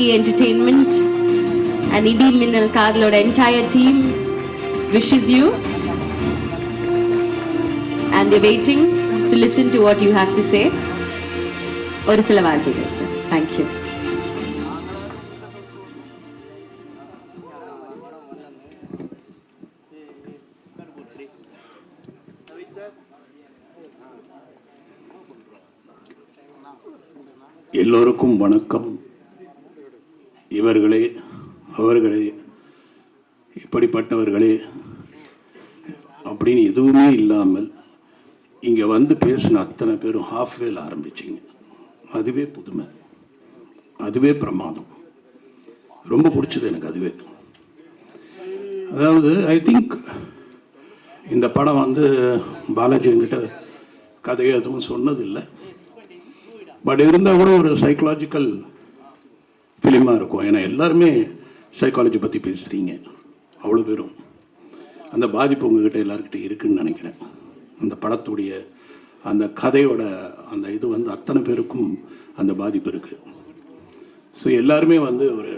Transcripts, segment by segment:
Kalki Entertainment and Idi Minnal Kadloda entire team wishes you and they're waiting to listen to what you have to say. ஒரு சில வார்த்தைகள் sir thank you எல்லோருக்கும் வணக்கம் இவர்களே அவர்களே இப்படிப்பட்டவர்களே அப்படின்னு எதுவுமே இல்லாமல் இங்கே வந்து பேசின அத்தனை பேரும் ஹாஃப் வேல் ஆரம்பிச்சிங்க. அதுவே புதுமை. அதுவே பிரமாதம். ரொம்ப பிடிச்சது எனக்கு அதுவே. அதாவது ஐ திங்க் இந்த படம் வந்து பாலாஜி என்கிட்ட கதையை எதுவும் சொன்னதில்லை. பட் இருந்தால் கூட ஒரு சைக்கலாஜிக்கல் ஃபிலிமாக இருக்கும். ஏன்னா எல்லாருமே சைக்காலஜி பற்றி பேசுகிறீங்க அவ்வளோ பேரும் அந்த பாதிப்பு உங்ககிட்ட எல்லாருக்கிட்ட இருக்குன்னு நினைக்கிறேன். அந்த படத்துடைய அந்த கதையோட அந்த இது வந்து அத்தனை பேருக்கும் அந்த பாதிப்பு இருக்குது ஸோ எல்லாருமே வந்து ஒரு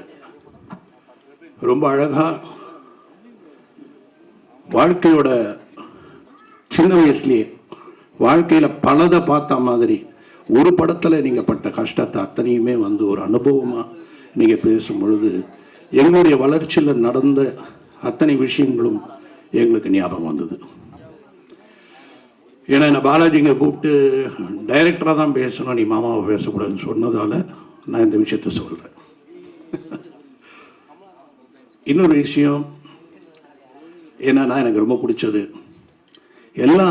ரொம்ப அழகாக வாழ்க்கையோட சின்ன வயசுலேயே வாழ்க்கையில் பலதை பார்த்த மாதிரி ஒரு படத்தில் நீங்கள் பட்ட கஷ்டத்தை அத்தனையுமே வந்து ஒரு அனுபவமாக நீங்கள் பேசும் பொழுது எங்களுடைய வளர்ச்சியில் நடந்த அத்தனை விஷயங்களும் எங்களுக்கு ஞாபகம் வந்தது. ஏன்னா என்ன பாலாஜிங்க கூப்பிட்டு டைரக்டராக தான் பேசணும் நீ மாமாவை பேசக்கூடாதுன்னு சொன்னதால் நான் இந்த விஷயத்த சொல்கிறேன் இன்னொரு விஷயம் என்னென்னா எனக்கு ரொம்ப பிடிச்சது எல்லா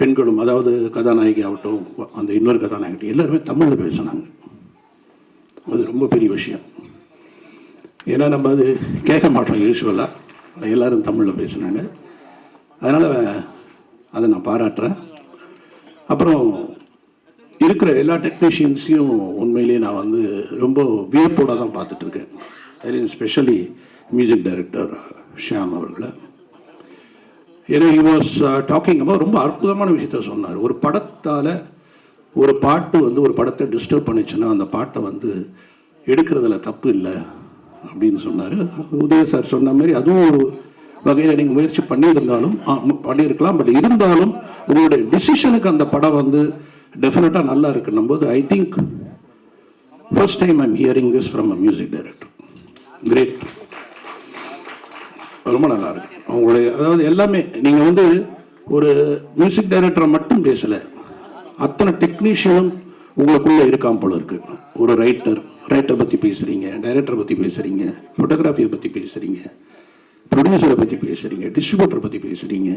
பெண்களும் அதாவது கதாநாயகி ஆகட்டும் அந்த இன்னொரு கதாநாயகி எல்லாருமே தமிழில் பேசினாங்க. அது ரொம்ப பெரிய விஷயம். ஏன்னா நம்ம அது கேட்க மாட்டோம் யூஸ்வலாக எல்லோரும் தமிழில் பேசினாங்க. அதனால் அதை நான் பாராட்டுறேன். அப்புறம் இருக்கிற எல்லா டெக்னீஷியன்ஸையும் உண்மையிலேயே நான் வந்து ரொம்ப வியப்போட தான் பார்த்துட்ருக்கேன் அதுலேயும் ஸ்பெஷலி மியூசிக் டைரக்டர் ஷியாம் அவர்களை. ஏன்னா ஹி வாஸ் டாக்கிங் about ரொம்ப அற்புதமான விஷயத்த சொன்னார். ஒரு படத்தால் ஒரு பாட்டு வந்து ஒரு படத்தை டிஸ்டர்ப் பண்ணுச்சுன்னா அந்த பாட்டை வந்து எடுக்கிறதுல தப்பு இல்லை. அப்படின்னு சொன்னார். உதய சார் சொன்ன மாதிரி அதுவும் ஒரு வகையில் நீங்கள் முயற்சி பண்ணியிருந்தாலும் பண்ணியிருக்கலாம். பட் இருந்தாலும் உங்களுடைய டிசிஷனுக்கு அந்த படம் வந்து டெஃபினட்டாக நல்லா இருக்குன்னும் போது I think first time I'm hearing this from a music director great ரொம்ப நல்லா இருக்கு. அவங்களுடைய அதாவது எல்லாமே நீங்கள் வந்து ஒரு மியூசிக் டைரக்டரை மட்டும் பேசலை. அத்தனை டெக்னீஷியனும் உங்களுக்குள்ளே இருக்காம் போல இருக்கு. ஒரு ரைட்டர் ரைட்டரை பற்றி பேசுகிறீங்க டைரக்டரை பற்றி பேசுகிறீங்க ஃபோட்டோகிராஃபியை பற்றி பேசுகிறீங்க ப்ரொடியூசரை பற்றி பேசுகிறீங்க டிஸ்ட்ரிபியூட்டரை பற்றி பேசுகிறீங்க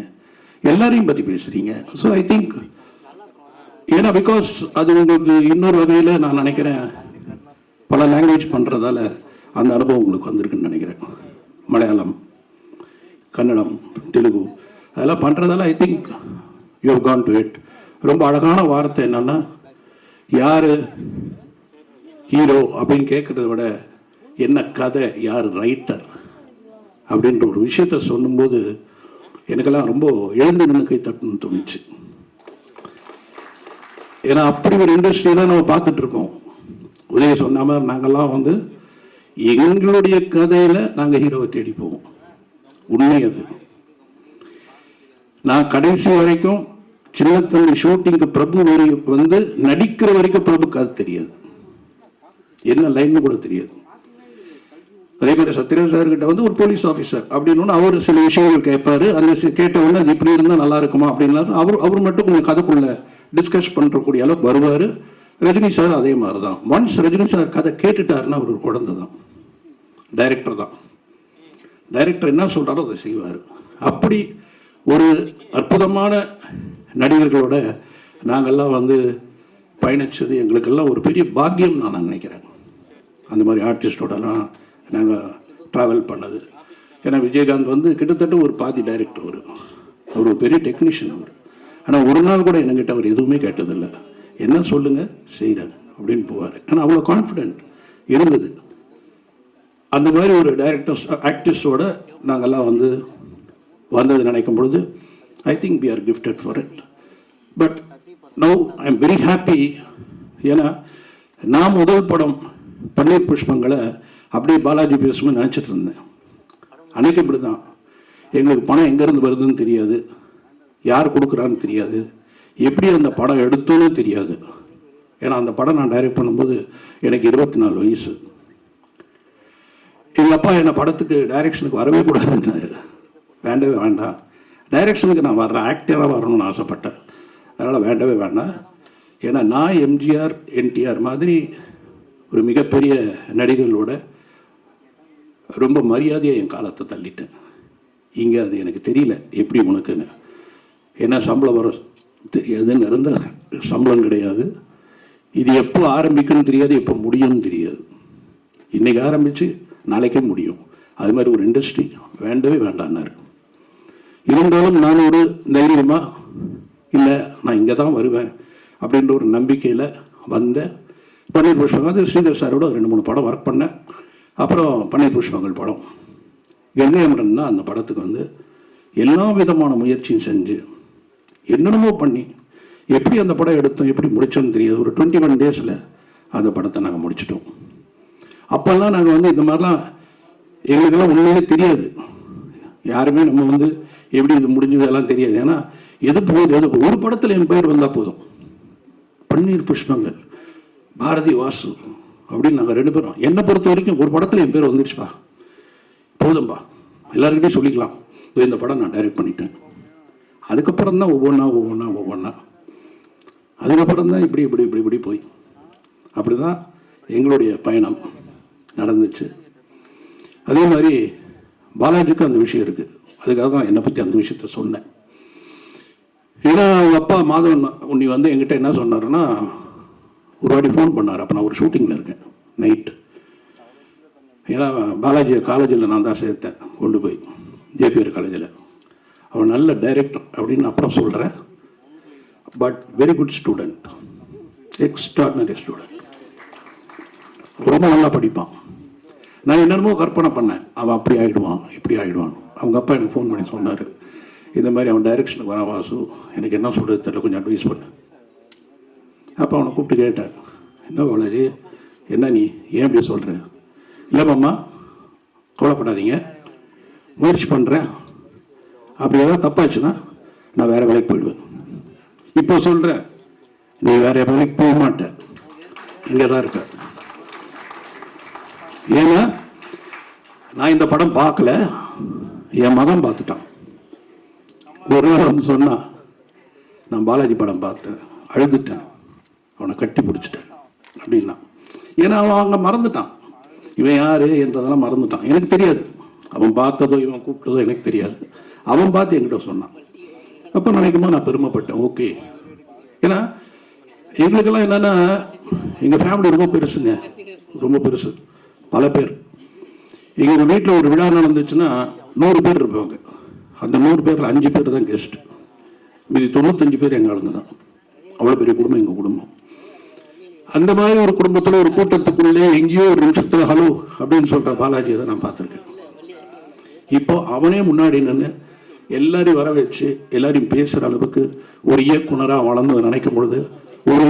எல்லாரையும் பற்றி பேசுகிறீங்க ஸோ ஐ திங்க் ஏன்னா பிகாஸ் அது உங்களுக்கு இன்னொரு வகையில் நான் நினைக்கிறேன் பல லாங்குவேஜ் பண்ணுறதால அந்த அனுபவம் உங்களுக்கு வந்திருக்குன்னு நினைக்கிறேன். மலையாளம் கன்னடம் தெலுங்கு அதெல்லாம் பண்ணுறதால I think you can do it ரொம்ப அழகான வார்த்தை என்னென்னா யார் ஹீரோ அப்படின்னு கேட்குறத விட என்ன கதை யார் ரைட்டர் அப்படின்ற ஒரு விஷயத்த சொல்லும்போது எனக்கெல்லாம் ரொம்ப எழுந்து நின்று கை தட்டுன்னு தோணுச்சு. ஏன்னா அப்படி ஒரு இண்டஸ்ட்ரி தான் நம்ம பார்த்துட்ருக்கோம். உதய சொன்ன மாதிரி நாங்கள்லாம் வந்து எங்களுடைய கதையில் நாங்கள் ஹீரோவை தேடி போவோம். உண்மை அது. நான் கடைசி வரைக்கும் சின்னத்தம்பி ஷூட்டிங்க்கு பிரபு வரை வந்து நடிக்கிற வரைக்கும் பிரபுக்கு அது தெரியாது. என்ன லைன் கூட தெரியாது. அதே மாதிரி சத்யராஜ் சார்கிட்ட வந்து ஒரு போலீஸ் ஆஃபீஸர் அப்படின்னு அவர் சில விஷயங்கள் கேட்பாரு. அந்த கேட்ட உடனே அது இப்படி இருந்தால் நல்லா இருக்குமா அப்படின்னா அவர் அவர் மட்டும் கொஞ்சம் கதைக்குள்ள டிஸ்கஸ் பண்ணுறக்கூடிய அளவுக்கு வருவார். ரஜினி சார் அதே மாதிரி தான் ஒன்ஸ் ரஜினி சார் கதை கேட்டுட்டாருன்னா அவர் ஒரு குழந்தை தான். டைரக்டர் தான். டைரக்டர் என்ன சொல்கிறாரோ அதை செய்வார். அப்படி ஒரு அற்புதமான நடிகர்களோட நாங்கள்லாம் வந்து பயணிச்சது எங்களுக்கெல்லாம் ஒரு பெரிய பாக்கியம் நான் நினைக்கிறேன். அந்த மாதிரி ஆர்டிஸ்டோடலாம் நாங்கள் ட்ராவல் பண்ணது. ஏன்னா விஜயகாந்த் வந்து கிட்டத்தட்ட ஒரு பாதி டைரக்டர் அவர். அவர் ஒரு பெரிய டெக்னீஷியன் அவர். ஆனால் ஒரு நாள் கூட என்கிட்ட அவர் எதுவுமே கேட்டதில்லை. என்ன சொல்லுங்கள் செய்கிறேன் அப்படின்னு போவார். ஆனால் அவ்வளோ கான்ஃபிடென்ட் இருந்தது. அந்த மாதிரி ஒரு டைரக்டர்ஸ் ஆக்டிஸ்டோட நாங்கள்லாம் வந்து வந்தது நினைக்கும் பொழுது I think we are gifted for it but no I am very happy ஏன்னா நான் முதல் படம் பன்னீர் புஷ்பங்களை அப்படியே பாலாஜி பேசும்போது நினச்சிட்டு இருந்தேன். அன்றைக்கி இப்படி தான் எங்களுக்கு பணம் எங்கேருந்து வருதுன்னு தெரியாது. யார் கொடுக்குறான்னு தெரியாது. எப்படி அந்த படம் எடுத்தோன்னு தெரியாது. ஏன்னா அந்த படம் நான் டைரக்ட் பண்ணும்போது எனக்கு இருபத்தி நாலு வயசு. எங்கள் அப்பா என்னை படத்துக்கு டைரக்ஷனுக்கு வரவே கூடாதுன்னாரு. வேண்டவே வேண்டாம். டைரக்ஷனுக்கு நான் வர்றேன் ஆக்டராக வரணும்னு ஆசைப்பட்டேன். அதனால் வேண்டவே வேண்டாம். ஏன்னா நான் எம்ஜிஆர் என்டிஆர் மாதிரி ஒரு மிகப்பெரிய நடிகர்களோட ரொம்ப மரியாதையாக என் காலத்தை தள்ளிட்டேன். இங்கே அது எனக்கு தெரியல எப்படி உனக்குன்னு. என்ன சம்பளம் வர தெரியாது நிரந்தர சம்பளம் கிடையாது. இது எப்போ ஆரம்பிக்கும்னு தெரியாது எப்போ முடியும்னு தெரியாது. இன்றைக்கி ஆரம்பித்து நாளைக்கே முடியும். அது மாதிரி ஒரு இண்டஸ்ட்ரி வேண்டவே வேண்டான்னார். இருந்தாலும் நான் ஒரு தைரியமாக இல்லை நான் இங்கே தான் வருவேன் அப்படின்ற ஒரு நம்பிக்கையில் வந்தேன் பன்னீர் புஷ்பங்கள் அது ஸ்ரீதர் சாரோட ரெண்டு மூணு படம் ஒர்க் பண்ணேன். அப்புறம் பன்னீர் புஷ்பங்கள் படம். கங்கையமரன் தான் அந்த படத்துக்கு வந்து எல்லா விதமான முயற்சியும் செஞ்சு என்னென்னமோ பண்ணி எப்படி அந்த படம் எடுத்தோம் எப்படி முடித்தோம்னு தெரியாது. ஒரு டுவெண்ட்டி ஒன் டேஸில் அந்த படத்தை நாங்கள் முடிச்சிட்டோம். அப்போல்லாம் நாங்கள் வந்து இந்த மாதிரிலாம் எங்களுக்கெல்லாம் உண்மையிலே தெரியாது. யாருமே நம்ம வந்து எப்படி இது முடிஞ்சது எல்லாம் தெரியாது. ஏன்னா எது போகுது எது ஒரு படத்தில் என் பேர் வந்தால் போதும். பன்னீர் புஷ்பங்கள். பாரதி வாசு அப்படின்னு நாங்கள் ரெண்டு பேரும். என்னை பொறுத்த வரைக்கும் ஒரு படத்தில் என் பேர் வந்துடுச்சுப்பா போதும்பா. எல்லாருக்கிட்டையும் சொல்லிக்கலாம். இந்த படம் நான் டைரக்ட் பண்ணிட்டேன். அதுக்கப்புறம் தான் ஒவ்வொன்றா ஒவ்வொன்றா ஒவ்வொன்றா அதுக்கப்புறம் தான் இப்படி இப்படி இப்படி இப்படி போய். அப்படி தான் எங்களுடைய பயணம் நடந்துச்சு. அதே மாதிரி பாலாஜிக்கு அந்த விஷயம் இருக்குது அதுக்காக தான் என்னை பற்றி அந்த விஷயத்த சொன்னேன். ஏன்னா அவங்க அப்பா மாதவன் உன்னி வந்து என்கிட்ட என்ன சொன்னாருன்னா ஒரு வாட்டி ஃபோன் பண்ணார். அப்போ நான் ஒரு ஷூட்டிங்கில் இருக்கேன். நைட் ஏன்னா பாலாஜி காலேஜில் நான் தான் சேர்த்தேன். கொண்டு போய். ஜேபிஆர் காலேஜில் அவன் நல்ல டைரக்டர் அப்படின்னு அப்புறம் சொல்கிறேன் but very good student extraordinary student ரொம்ப நல்லா படிப்பான். நான் என்னென்னமோ கற்பனை பண்ணேன். அவன் அப்படி ஆகிடுவான் இப்படி ஆகிடுவான் அவங்க அப்பா எனக்கு ஃபோன் பண்ணி சொன்னார். இந்த மாதிரி அவன் டைரக்ஷனுக்கு வரான் வாசு. எனக்கு என்ன சொல்கிறது தெரியல. கொஞ்சம் அட்வைஸ் பண்ணு. அப்போ அவனை கூப்பிட்டு கேட்டேன் என்ன வளரி என்ன நீ? ஏன் அப்படி சொல்கிற இல்லை மாமா கவலைப்படாதீங்க முயற்சி பண்ணுறேன் அப்படி ஏதாவது தப்பாச்சுன்னா நான் வேறு வேலைக்கு போயிடுவேன். இப்போ சொல்கிறேன் நீ வேறு வேலைக்கு போக மாட்டேன் இங்கே தான் இருக்க. ஏன்னா நான் இந்த படம் பார்க்கல. என் மகன் பார்த்துட்டான். ஒரு நாள் வந்து சொன்னான் நான் பாலாஜி படம் பார்த்தேன். அழுதுட்டேன். அவனை கட்டி பிடிச்சிட்டேன். அப்படின்னா. ஏன்னா அவன் அங்கே மறந்துட்டான். இவன் யாரு என்றதெல்லாம் மறந்துட்டான். எனக்கு தெரியாது. அவன் பார்த்ததோ இவன் கூப்பிட்டதோ எனக்கு தெரியாது. அவன் பார்த்து என்கிட்ட சொன்னான். அப்போ நினைக்குமா நான் பெருமைப்பட்டேன். ஓகே. ஏன்னா எங்களுக்கெல்லாம் என்னென்னா எங்கள் ஃபேமிலி ரொம்ப பெருசுங்க. ரொம்ப பெருசு. பல பேர். எங்கள் வீட்டில் ஒரு விழா நடந்துச்சுன்னா நூறு பேர் இருப்பாங்க. அந்த நூறு பேரில் அஞ்சு பேர் தான் கெஸ்ட் மீதி தொண்ணூத்தஞ்சு பேர் எங்கள் ஆளுங்க தான். அவ்வளோ பெரிய குடும்பம் எங்கள் குடும்பம். அந்த மாதிரி ஒரு குடும்பத்தில் ஒரு கூட்டத்துக்குள்ளே எங்கேயோ ஒரு நிமிஷத்தில் ஹலோ அப்படின்னு சொல்கிற பாலாஜியை தான் நான் பார்த்துருக்கேன். இப்போ அவனே முன்னாடி நின்று எல்லாரையும் வர வச்சு எல்லாரையும் பேசுகிற அளவுக்கு ஒரு இயக்குனராக வளர்ந்து நினைக்கும் பொழுது ஒரு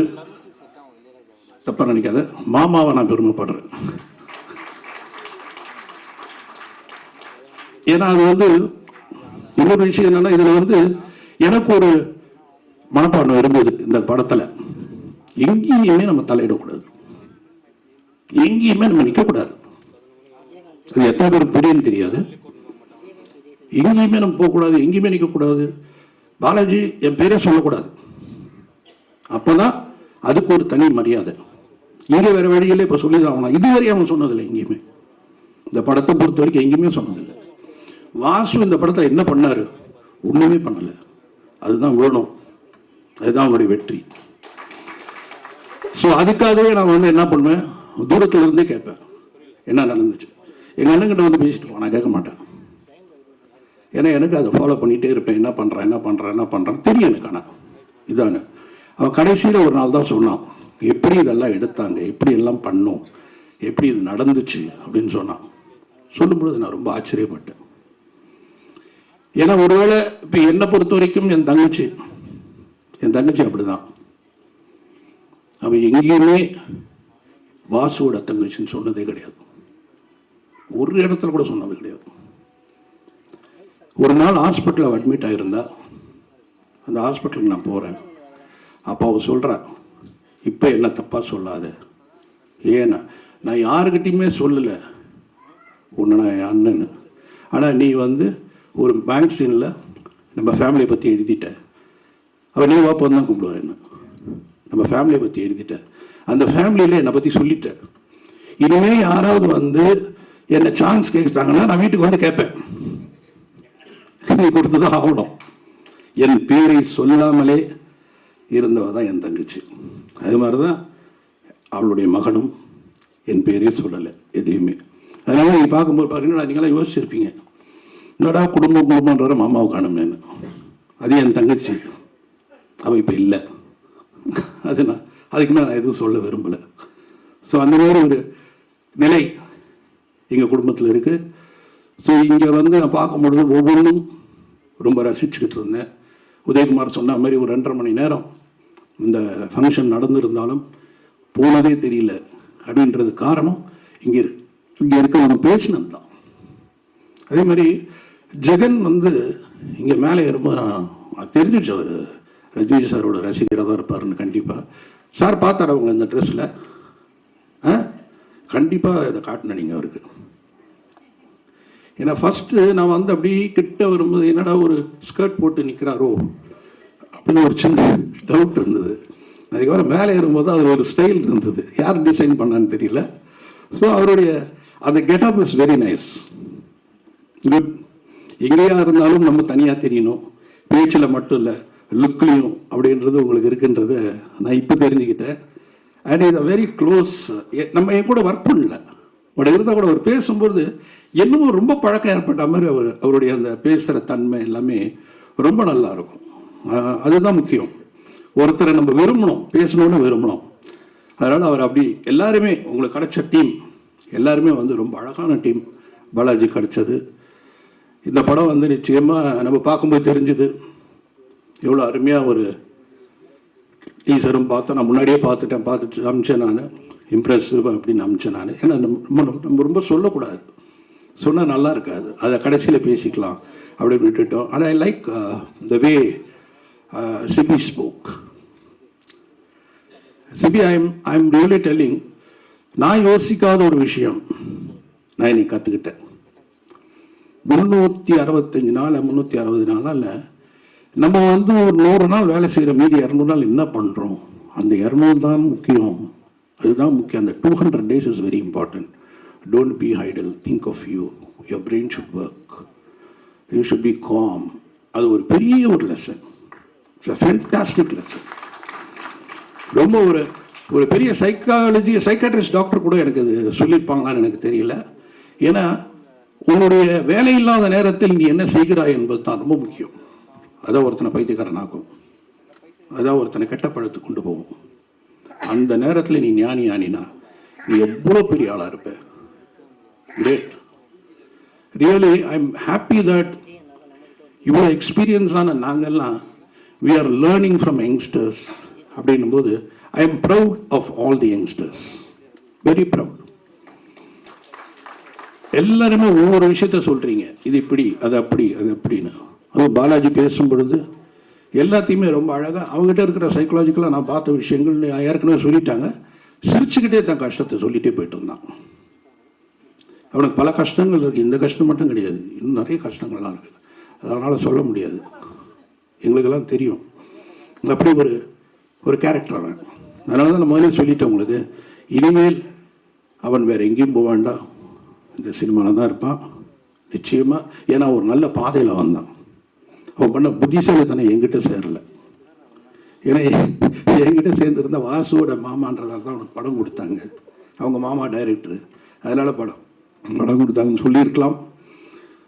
தப்பாக நினைக்காத மாமாவை நான் பெருமைப்படுறேன். ஏன்னா அது வந்து இன்னொரு விஷயம் என்னன்னா இதில் வந்து எனக்கு ஒரு மனப்பான்மை இருந்தது இந்த படத்தில். எங்கேயுமே நம்ம தலையிடக்கூடாது. எங்கேயுமே நம்ம நிற்கக்கூடாது. அது எத்தனை பேர் புரியும்னு தெரியாது. எங்கேயுமே நம்ம போகக்கூடாது எங்கேயுமே நிற்கக்கூடாது. பாலாஜி என் பேரே சொல்லக்கூடாது. அப்போதான் அதுக்கு ஒரு தனி மரியாதை. இங்கே வேறு வழியில் இப்போ சொல்லி தான் ஆகணும். இதுவரை அவன் சொன்னதில்லை எங்கேயுமே. இந்த படத்தை பொறுத்த வரைக்கும் எங்கேயுமே சொன்னதில்லை. வாசு இந்த படத்தில் என்ன பண்ணாரு? ஒன்றுமே பண்ணலை. அதுதான் வேணும். அதுதான் அவனுடைய வெற்றி. ஸோ அதுக்காகவே நான் வந்து என்ன பண்ணுவேன்? தூரத்தில் இருந்தே கேட்பேன். என்ன நடந்துச்சு? எங்கள் அண்ணன்கிட்ட வந்து பேசிட்டு நான் கேட்க மாட்டேன். ஏன்னா எனக்கு அதை ஃபாலோ பண்ணிகிட்டே இருப்பேன். என்ன பண்ணுறேன் என்ன பண்ணுறேன் என்ன பண்ணுறேன் தெரியும் எனக்கு ஆனால் இதானு. அவன் கடைசியில் ஒரு நாள் தான் சொன்னான். எப்படி இதெல்லாம் எடுத்தாங்க? எப்படி எல்லாம் பண்ணோம்? எப்படி இது நடந்துச்சு? அப்படின்னு சொன்னான். சொல்லும்பொழுது நான் ரொம்ப ஆச்சரியப்பட்டேன். ஏன்னா ஒருவேளை இப்போ என்னை பொறுத்த வரைக்கும் என் தங்கச்சி என் தங்கச்சி அப்படி தான் அவன் எங்கேயுமே வாசுவோட தங்கச்சின்னு சொன்னதே கிடையாது. ஒரு இடத்துல கூட சொன்னது கிடையாது. ஒரு நாள் ஹாஸ்பிட்டலில் அட்மிட் ஆகியிருந்தா அந்த ஹாஸ்பிட்டலுக்கு நான் போகிறேன் அப்போ அவள் சொல்கிறா இப்போ என்ன தப்பாக சொல்லாது? ஏன்னா நான் யாருக்கிட்டையுமே சொல்லலை. உன்னை நான் என் அண்ணன். ஆனால் நீ வந்து ஒரு மேக்சினில் நம்ம ஃபேமிலியை பற்றி எழுதிட்ட. அவள் நீ வாப்பா தான் கூப்பிடுவா என்ன? நம்ம ஃபேமிலியை பற்றி எழுதிட்டேன் அந்த ஃபேமிலியில் என்னை பற்றி சொல்லிட்டேன் இனிமேல் யாராவது வந்து என்னை சான்ஸ் கேட்டாங்கன்னா நான் வீட்டுக்கு வந்து கேட்பேன். நீ கொடுத்து தான் ஆகணும். என் பேரை சொல்லாமலே இருந்தவ தான் என் தங்கச்சி. அது மாதிரி தான் அவளுடைய மகனும் என் பேரே சொல்லலை எதையுமே. அதனால் நீங்கள் பார்க்கும்போது பாருங்கன்னா நீங்களாம் யோசிச்சிருப்பீங்க. என்னடா குடும்பம் குடும்பம்ன்ற மாமாவை காணுமேனு அது என் தங்கச்சி. அவள் இப்போ இல்லை. அது நான் அதுக்கு மேலே நான் எதுவும் சொல்ல விரும்பலை. ஸோ அந்த மாதிரி ஒரு நிலை எங்கள் குடும்பத்தில் இருக்குது ஸோ இங்கே வந்து நான் பார்க்கும்பொழுது ஒவ்வொன்றும் ரொம்ப ரசிச்சுக்கிட்டு இருந்தேன். உதயகுமார் சொன்ன மாதிரி ஒரு ரெண்டரை மணி நேரம் இந்த ஃபங்க்ஷன் நடந்திருந்தாலும் போனதே தெரியல. அப்படின்றது காரணம் இங்கே இங்கே இருக்கிறவங்க பேசினது தான். அதே மாதிரி ஜெகன் வந்து இங்கே மேலே ஏறும்போது நான் தெரிஞ்சிச்சு அவர். ரஜினி சாரோட ரசிகராக தான் இருப்பாருன்னு கண்டிப்பாக சார் பார்த்தாரு அவங்க இந்த ட்ரெஸ்ஸில் ஆ? கண்டிப்பாக இதை காட்டினேன் நீங்கள் அவருக்கு. ஏன்னா ஃபஸ்ட்டு நான் வந்து அப்படி கிட்ட வரும்போது என்னடா ஒரு ஸ்கர்ட் போட்டு நிற்கிறாரோ அப்படின்னு ஒரு சின்ன டவுட் இருந்தது. அதுக்கப்புறம் மேலே ஏறும்போது அது ஒரு ஸ்டைல் இருந்தது. யார் டிசைன் பண்ணான்னு தெரியல. ஸோ அவருடைய அந்த getup is very nice good எங்கேயா இருந்தாலும் நம்ம தனியாக தெரியணும். பேச்சில் மட்டும் இல்லை. லுக்லேயும் அப்படின்றது உங்களுக்கு இருக்குன்றத நான் இப்போ தெரிஞ்சுக்கிட்டேன். அண்ட் இது வெரி க்ளோஸ் நம்ம என் கூட ஒர்க் பண்ணல. பட் இருந்தால் கூட அவர் பேசும்போது என்னமோ ரொம்ப பழக்கம் ஏற்பட்ட மாதிரி அவர் அவருடைய அந்த பேசுகிற தன்மை எல்லாமே ரொம்ப நல்லா இருக்கும். அதுதான் முக்கியம். ஒருத்தரை நம்ம விரும்பணும் பேசணும்னு விரும்பணும். அதனால் அவர் அப்படி எல்லாருமே உங்களுக்கு கிடைச்ச டீம் எல்லாருமே வந்து ரொம்ப அழகான டீம் பாலாஜி கிடைச்சது. இந்த படம் வந்து நிச்சயமாக நம்ம பார்க்கும்போது தெரிஞ்சுது. எவ்வளோ அருமையாக ஒரு டீசரும் பார்த்தோம் நான் முன்னாடியே பார்த்துட்டேன் பார்த்துட்டு அமிச்சேன் நான். இம்ப்ரெஸிவ் அப்படின்னு அமிச்சேன் நான். ஏன்னா நம்ம நம்ம ரொம்ப சொல்லக்கூடாது. சொன்னால் நல்லா இருக்காது. அதை கடைசியில் பேசிக்கலாம் அப்படின்னு விட்டுட்டோம். ஆனால் I like the way Sibi spoke Sibi I am I am really telling நான் யோசிக்காத ஒரு விஷயம். நான் இன்னைக்கு கற்றுக்கிட்டேன் முந்நூற்றி அறுபத்தஞ்சு நாள் முந்நூற்றி அறுபது நாளால் நம்ம வந்து ஒரு நூறு நாள் வேலை செய்கிற மீதி இரநூறு நாள் என்ன பண்ணுறோம் அந்த இரநூறு தான் முக்கியம். அதுதான் முக்கியம். அந்த two hundred days is very important don't be idle think of you your brain should work you should be calm அது ஒரு பெரிய ஒரு lesson it's a fantastic lesson ரொம்ப ஒரு ஒரு பெரிய சைக்காலஜி சைக்காட்ரிஸ்ட் டாக்டர் கூட எனக்கு அது சொல்லியிருப்பாங்களான்னு எனக்கு தெரியல. ஏன்னா உன்னுடைய வேலை இல்லாத நேரத்தில் நீ என்ன செய்கிறாய் என்பது தான் ரொம்ப முக்கியம். அதான் ஒருத்தனை பைத்தியக்காரன் ஆக்கும் அதான் ஒருத்தனை கெட்ட கொண்டு போகும். அந்த நேரத்தில் நீ ஞானி ஆனினா நீ எவ்வளோ பெரிய ஆளாக இருப்ப? Great really I am happy that இவ்வளோ எக்ஸ்பீரியன்ஸான நாங்கள்லாம் we are learning from youngsters அப்படின்னும் போது I am proud of all the youngsters very proud எல்லாருமே ஒவ்வொரு விஷயத்த சொல்கிறீங்க இது இப்படி அது அப்படி அது அப்படின்னு. அது பாலாஜி பேசும் பொழுது எல்லாத்தையுமே ரொம்ப அழகாக அவங்ககிட்ட இருக்கிற சைக்கலாஜிக்கலாக நான் பார்த்த விஷயங்கள் ஏற்கனவே சொல்லிட்டாங்க. சிரிச்சுக்கிட்டே தான் கஷ்டத்தை சொல்லிகிட்டே போயிட்டு இருந்தான். அவனுக்கு பல கஷ்டங்கள் இருக்குது இந்த கஷ்டம் மட்டும் கிடையாது. இன்னும் நிறைய கஷ்டங்கள்லாம் இருக்குது அதனால் சொல்ல முடியாது. எங்களுக்கெல்லாம் தெரியும். அப்படி ஒரு ஒரு கேரக்டர் அவன். அதனால தான் நான் முதல்ல சொல்லிட்டேன் உங்களுக்கு. இனிமேல் அவன் வேறு எங்கேயும் போக வேண்டாம். இந்த சினிமாவில் தான் இருப்பான். நிச்சயமாக ஏன்னா ஒரு நல்ல பாதையில் வந்தான். அவன் பண்ண புத்திசாலித்தனம் என்கிட்ட சேரல. ஏன்னா என்கிட்ட சேர்ந்துருந்த வாசுவோட மாமான்றதால தான் அவனுக்கு படம் கொடுத்தாங்க. அவங்க மாமா டைரக்டரு அதனால் படம் படம் கொடுத்தாங்கன்னு சொல்லியிருக்கலாம்.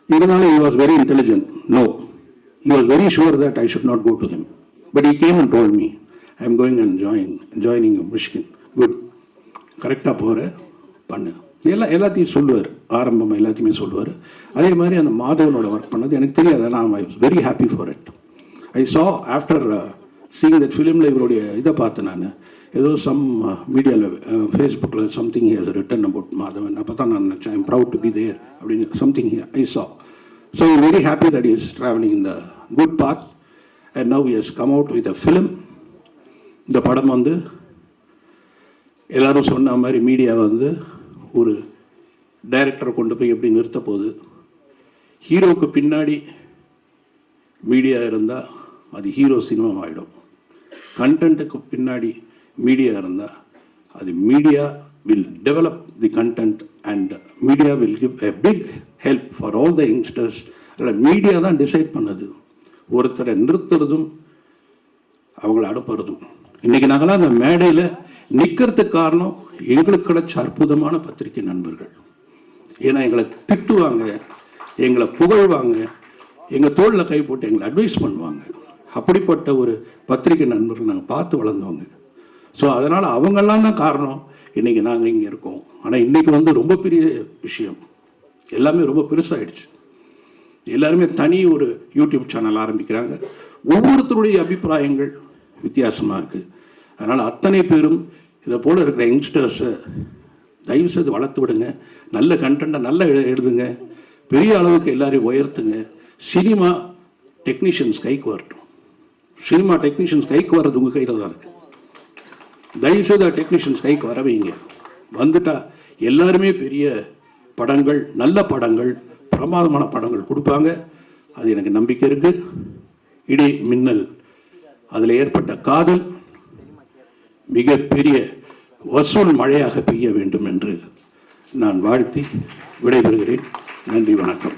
இருந்தாலும் he was very intelligent no he was very sure that I should not go to him but he came and told me I am going and join joining Mysskin good கரெக்டாக போகிற பண்ணு. எல்லா எல்லாத்தையும் சொல்லுவார். ஆரம்பம் எல்லாத்தையுமே சொல்லுவார். அதே மாதிரி அந்த மாதவனோட ஒர்க் பண்ணது எனக்கு தெரியாது. நான் I was very happy for it I saw after seeing that ஃபிலிமில் இவருடைய இதை பார்த்தேன் uh, uh, நான். ஏதோ சம் மீடியாவில் ஃபேஸ்புக்கில் something has written about Madhavan. அப்போ தான் நான் நினச்சேன் I'm proud to be there அப்படின்னு something I saw so very happy that is travelling இந்த good path and now is come out with a film இந்த படம் வந்து எல்லாரும் சொன்ன மாதிரி மீடியா வந்து ஒரு டைரக்டரை கொண்டு போய் எப்படி நிறுத்த போகுது? ஹீரோவுக்கு பின்னாடி மீடியா இருந்தால் அது ஹீரோ சினிமா ஆகிடும் கண்டென்ட்டுக்கு பின்னாடி மீடியா இருந்தால் அது media will develop the content and media will give a big help for all the youngsters அதில் மீடியா தான் டிசைட் பண்ணுது. ஒருத்தரை நிறுத்துறதும் அவங்கள அனுப்புறதும். இன்னைக்கு நாங்களாம் அந்த மேடையில் நிற்கிறதுக்கு காரணம் எங்களுக்கு கிடைச்ச அற்புதமான பத்திரிகை நண்பர்கள். ஏன்னா எங்களை திட்டுவாங்க எங்களை புகழ்வாங்க எங்கள் தோளில் கை போட்டு எங்களை அட்வைஸ் பண்ணுவாங்க. அப்படிப்பட்ட ஒரு பத்திரிகை நண்பர்கள் நாங்கள் பார்த்து வளர்ந்தவங்க. ஸோ அதனால் அவங்கெல்லாம் தான் காரணம். இன்றைக்கி நாங்கள் இங்கே இருக்கோம். ஆனால் இன்றைக்கி வந்து ரொம்ப பெரிய விஷயம். எல்லாமே ரொம்ப பெருசாகிடுச்சு எல்லாருமே தனி ஒரு யூடியூப் சேனல் ஆரம்பிக்கிறாங்க. ஒவ்வொருத்தருடைய அபிப்பிராயங்கள் வித்தியாசமாக இருக்குது அதனால் அத்தனை பேரும் இதை போல் இருக்கிற யங்ஸ்டர்ஸை தயவு செய்து வளர்த்து விடுங்க. நல்ல கண்டென்ட்டை நல்லா எழு- எழுதுங்க. பெரிய அளவுக்கு எல்லாரையும் உயர்த்துங்க. சினிமா டெக்னீஷியன்ஸ் கைக்கு வரட்டும். சினிமா டெக்னீஷியன்ஸ் கைக்கு வர்றது உங்கள் கையில் தான் இருக்குது தயவுசெய்து டெக்னீஷியன்ஸ் கைக்கு வர வைங்க. வந்துட்டா எல்லாருமே பெரிய படங்கள் நல்ல படங்கள் பிரமாதமான படங்கள் கொடுப்பாங்க. அது எனக்கு நம்பிக்கை இருக்குது இடி மின்னல். அதில் ஏற்பட்ட காதல் மிகப்பெரிய வசூல் மழையாக பெய்ய வேண்டும் என்று நான் வாழ்த்தி விடைபெறுகிறேன். நன்றி வணக்கம்.